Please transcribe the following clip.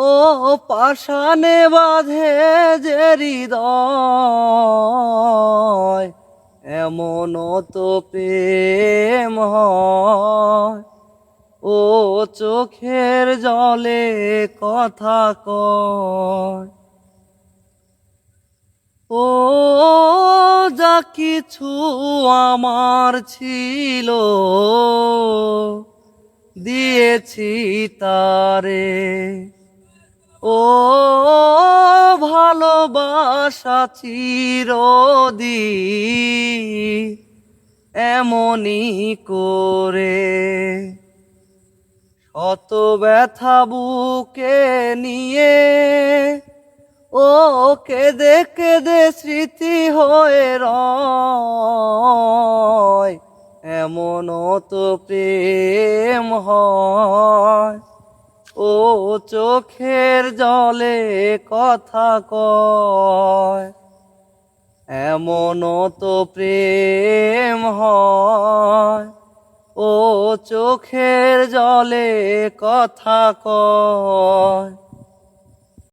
ও পাশানে বাঁধে যে হৃদয়, এমন তো প্রেম ও চোখের জলে কথা কয়। ও যা কিছু আমার ছিল, দিয়েছি তারে। ও ভালোবাসা চিরদি এমনই করে। শত ব্যথা বুকে নিয়ে ও কেঁদে কেঁদে স্মৃতি হয়ে রয় এমন তো প্রেম হয়। ও চোখের জলে কথা কয় এমন তো প্রেম হয়। ও চোখের জলে কথা কয়